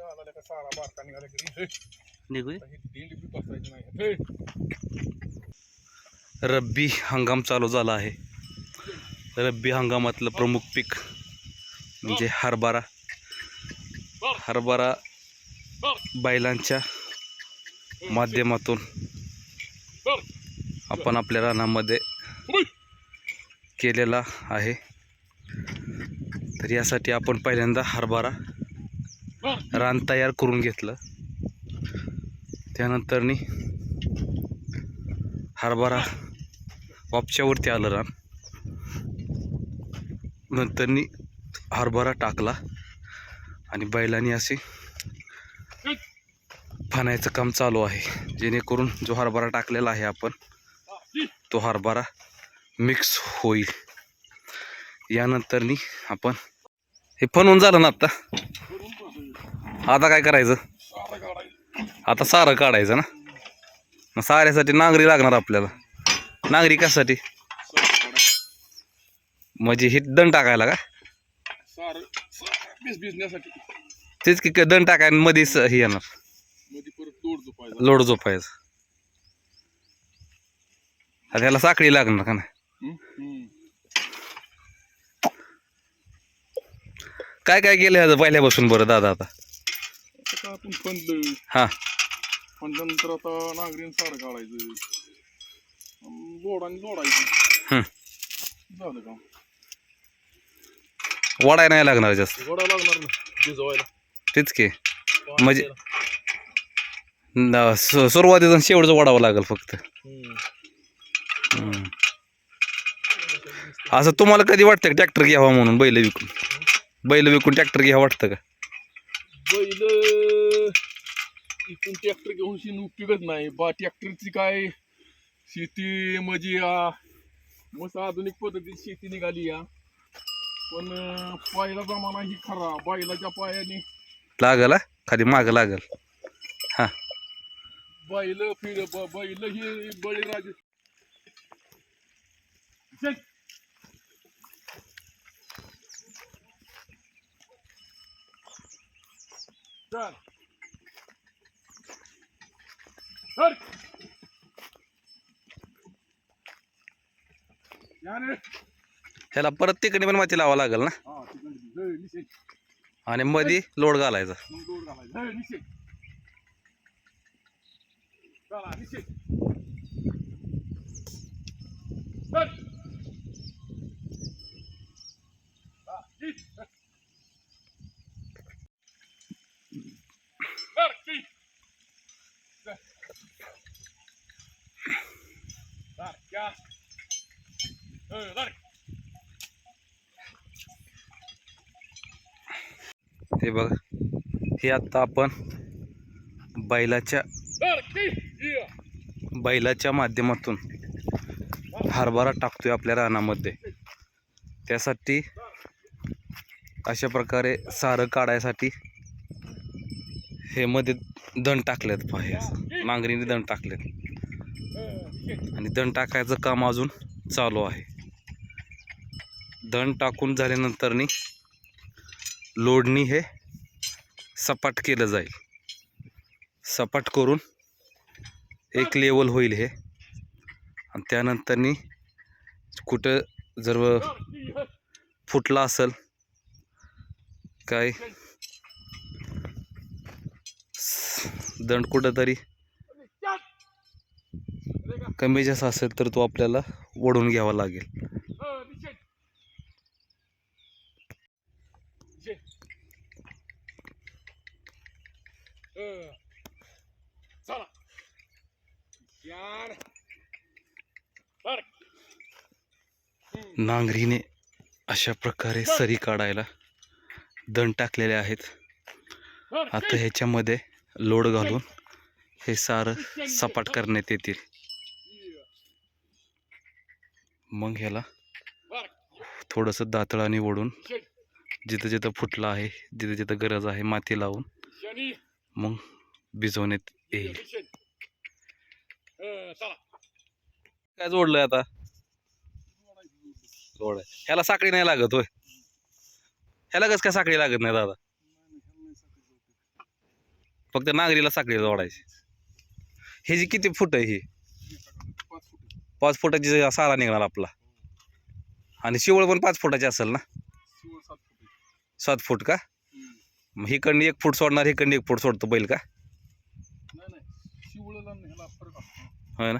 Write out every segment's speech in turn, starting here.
का सारा बारका निघाला बी बसायची नाही रब्बी हंगाम चालू झाला आहे. रब्बी हंगामातलं प्रमुख पीक म्हणजे हरभरा. हरभरा बैलांच्या माध्यमातून आपण आपल्या रानामध्ये केलेला आहे. तर यासाठी आपण पहिल्यांदा हरभरा रान तयार करून घेतलं. त्यानंतरनी हरभरा वापच्यावरती आलं रान. नंतरनी हरभरा टाकला आणि बैलांनी असे फणायचं काम चालू आहे. जेणेकरून जो हरभरा टाकलेला आहे आपण तो हरभरा मिक्स होईल. यानंतरनी आपण हे फनवून झालं ना आत्ता आता काय करायचं? आता सारं काढायचं ना? मग साऱ्यासाठी नांगरी लागणार आपल्याला. नांगरी कशासाठी? म्हणजे हे दण टाकायला का? तेच की दण टाकायला मध्येच हे येणार. लोड झोपायचं. आता त्याला साखळी लागणार का नाही? काय काय केलं ह्याचं पहिल्यापासून बरं दादा आता? आपण हां. फंडल्यानंतर आता नांगरीन सारं काढायचं. जोडाने जोडायचं. हं. झालं का वडाय नाही लागणार जास्त. जोडा लागणार ना भिजवायला. तेच की. म्हणजे सुरुवातीचं शेवटचं वडावं लागेल फक्त. असं तुम्हाला कधी वाटतं का ट्रॅक्टर घ्यावा म्हणून बैल विकून? बैल विकून ट्रॅक्टर घ्यावं वाटतं का? बैल. इथून ट्रॅक्टर घेऊन शिन उपयोगच नाही. बा ट्रॅक्टरची काय शेती म्हणजे आ, मस्त आधुनिक पद्धतीत शेती निघाली या पण अं, पहिला जमाना ही खरा. बैलाच्या पायाने लागल हा? खाली मागं लागल. बैल फिर ब- बैल ही बळीराजे. चल. चल. ह्याला परत तिकडे पण माती लावा लागल ना? हा. आणि मध्ये लोड घालायचा मग दोर घालायचा. लय निषेध. चला, निषेध. चल. हा, ठीक. चल, ठीक. चल. चल, घ्या. ए, चल. हे बघा हे आता आपण बैलाच्या. बैलाच्या माध्यमातून हरभरा टाकतोय आपल्या रानामध्ये. त्यासाठी अशा प्रकारे सारं काढायसाठी हे मध्ये दण टाकलेत पाहे नांगरीने दण टाकलेत. आणि दण टाकायचं काम अजून चालू आहे. दण टाकून झाल्यानंतरनी लोडणी हे सपाट केलं जाईल. सपाट करून एक लेवल होईल हे. आणि त्यानंतरनी कुठं जर फुटला असेल काय दंड कुठंतरी. कमी जास्त असेल तर तो आपल्याला ओढून घ्यावा लागेल. नांगरीने अशा प्रकारे सरी काढायला दण टाकलेले आहेत. आता ह्याच्यामध्ये लोड घालून हे सारं सपाट करण्यात येतील. मग ह्याला थोडंसं दातळाने ओढून जिथं जिथं फुटलं आहे जिथं जिथं गरज आहे माती लावून मग भिजवण्यात येईल. काय जोडलंय आता? जोड ह्याला साखळी नाही लागत होय. ह्याला कस काय साखळी लागत नाही दादा? फक्त नागरीला साखळी जोडायची. हे जी किती फूट आहे ही? पाच पाच फुटाची सारा निघणार आपला. आणि शिवळ पण पाच फुटाची असेल ना? सात फुट फूट का? मग हिकडनं एक फूट सोडणार हिकडनं एक फूट सोडतो बैल का? नाही नाही होय ना?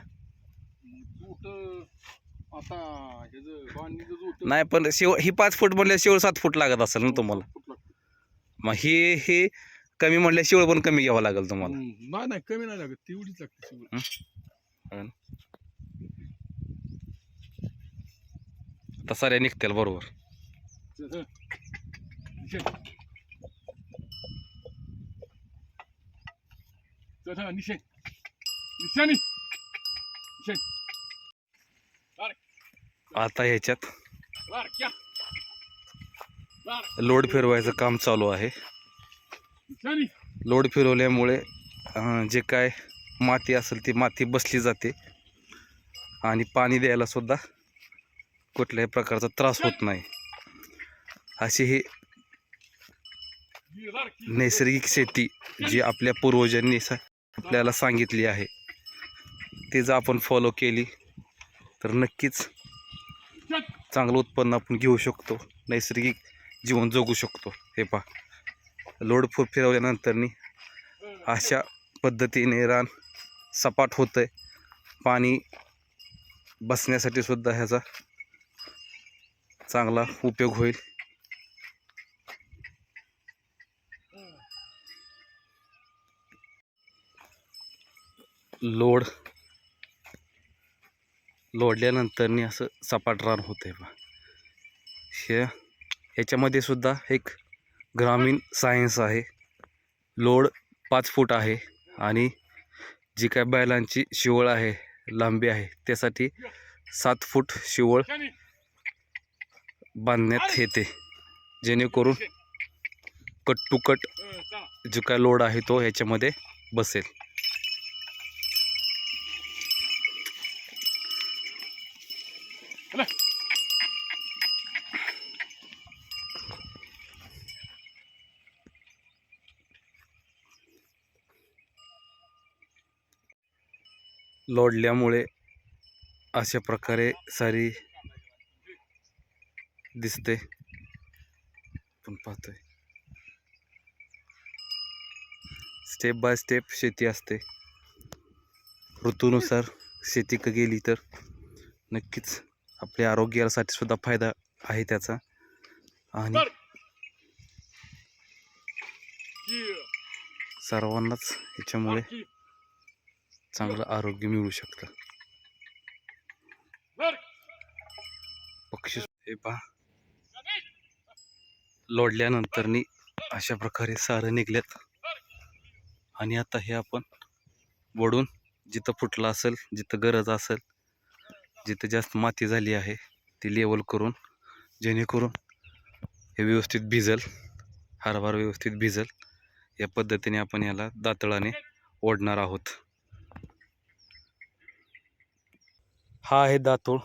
नाही पण शिव ही पाच फूट म्हणल्या शिवळ सात फूट लागत असेल ना तुम्हाला? मग ही ही कमी म्हणल्या शिवळ पण कमी घ्यावं लागेल तुम्हाला हम्म. नाही नाही कमी नाही लागत तेवढीच लागते शिवळ ना? आता साऱ्या निघतील बरोबर. निशे. आता ह्याच्यात लोड फिरवायचं काम चालू आहे. लोड फिरवल्यामुळे जे काय माती असेल ती माती बसली जाते. आणि पाणी द्यायला सुद्धा कुठल्याही प्रकारचा त्रास होत नाही. अशी ही नैसर्गिक शेती जी आपल्या पूर्वजांनी सा आपल्याला सांगितली आहे ती जर आपण फॉलो केली तर नक्कीच चांगलं उत्पन्न आपण घेऊ शकतो. नैसर्गिक जीवन जगू शकतो. हे पहा. लोड फु फिरवल्यानंतरनी अशा पद्धतीने रान सपाट होतं आहे पाणी बसण्यासाठी सुद्धा ह्याचा चांगला उपयोग होईल. लोड लोडल्यानंतरनी असं सपाट रान होतं आहे बा. हे ह्याच्यामध्ये सुद्धा एक ग्रामीण सायन्स आहे लोड पाच फूट आहे आणि जी काय बैलांची शिवळ आहे लांबी आहे त्यासाठी सात फूट शिवळ बांधण्यात येते जेणेकरून कट टू कट जो काय लोड आहे तो ह्याच्यामध्ये बसेल चला. लोडल्यामुळे अशा प्रकारे सारी दिसते पण पाहतोय स्टेप बाय स्टेप शेती असते ऋतूनुसार शेती क गेली तर नक्कीच आपल्या आरोग्यासाठी सुद्धा फायदा आहे त्याचा आणि. सर्वांनाच की. चांगलं आरोग्य मिळू शकतं. पक्षी हे पहा. लोडल्यानंतरनी अशा प्रकारे सारं निघल्यात आणि आता हे आपण वडून जिथं फुटलं असेल जिथं गरज असेल जिथं जास्त माती झाली आहे ती लेवल करून जेणेकरून हे व्यवस्थित भिजल हरभर व्यवस्थित भिजल या पद्धतीने आपण याला दातळाने ओढणार आहोत. हा आहे दातूळ.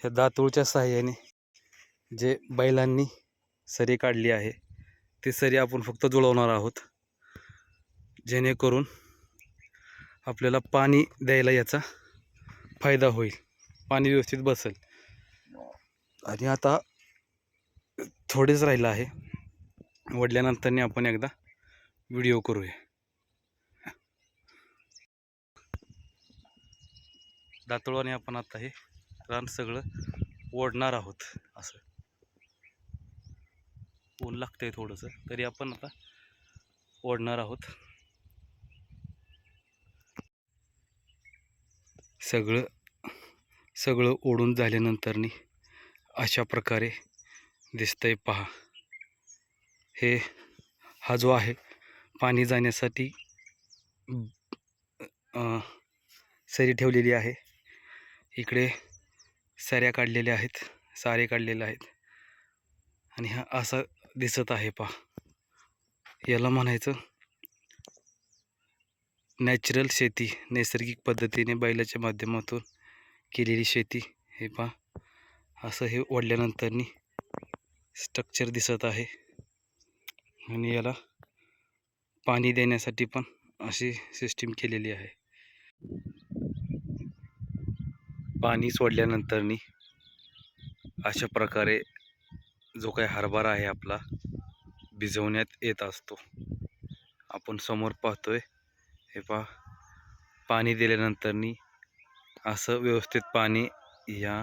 ह्या दातूळच्या सहाय्याने जे बैलांनी सरी काढली आहे ती सरी आपण फक्त जुळवणार आहोत. जेणेकरून आपल्याला पाणी द्यायला याचा फायदा होईल. पाणी व्यवस्थित बसेल. आणि आता थोडेच राहिलं आहे. वडल्यानंतरने आपण एकदा व्हिडिओ करूया. दातळवाने आपण आता हे रान सगळं ओढणार आहोत असं. ऊन लागतंय थोडंसं तरी आपण आता ओढणार आहोत. सगळं सगळं ओढून झाल्यानंतरनी अशा प्रकारे दिसतंय पहा. हे हा जो आहे पाणी जाण्यासाठी सरी ठेवलेली आहे. इकडे सऱ्या काढलेल्या आहेत सारे काढलेले आहेत. आणि हा असा दिसत आहे पहा. याला म्हणायचं नॅचरल शेती नैसर्गिक पद्धतीने बैलाच्या माध्यमातून केलेली शेती. हे पहा. असं हे ओढल्यानंतरनी स्ट्रक्चर दिसत आहे. आणि याला पाणी देण्यासाठी पण अशी सिस्टीम केलेली आहे. पाणी सोडल्यानंतरनी अशा प्रकारे जो काही हरभरा आहे आपला भिजवण्यात येत असतो. आपण समोर पाहतोय हे पा पाणी दिल्यानंतरनी असं व्यवस्थित पाणी या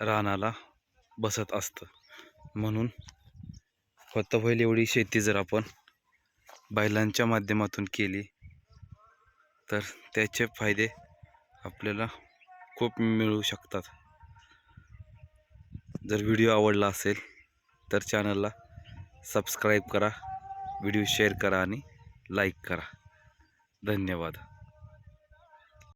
रानाला बसत असतं. म्हणून फक्त होईल एवढी शेती जर आपण बैलांच्या माध्यमातून केली तर त्याचे फायदे आपल्याला खूप मिळू शकतात. जर व्हिडिओ आवडला असेल तर चॅनलला सबस्क्राईब करा व्हिडिओ शेअर करा आणि लाईक करा. धन्यवाद.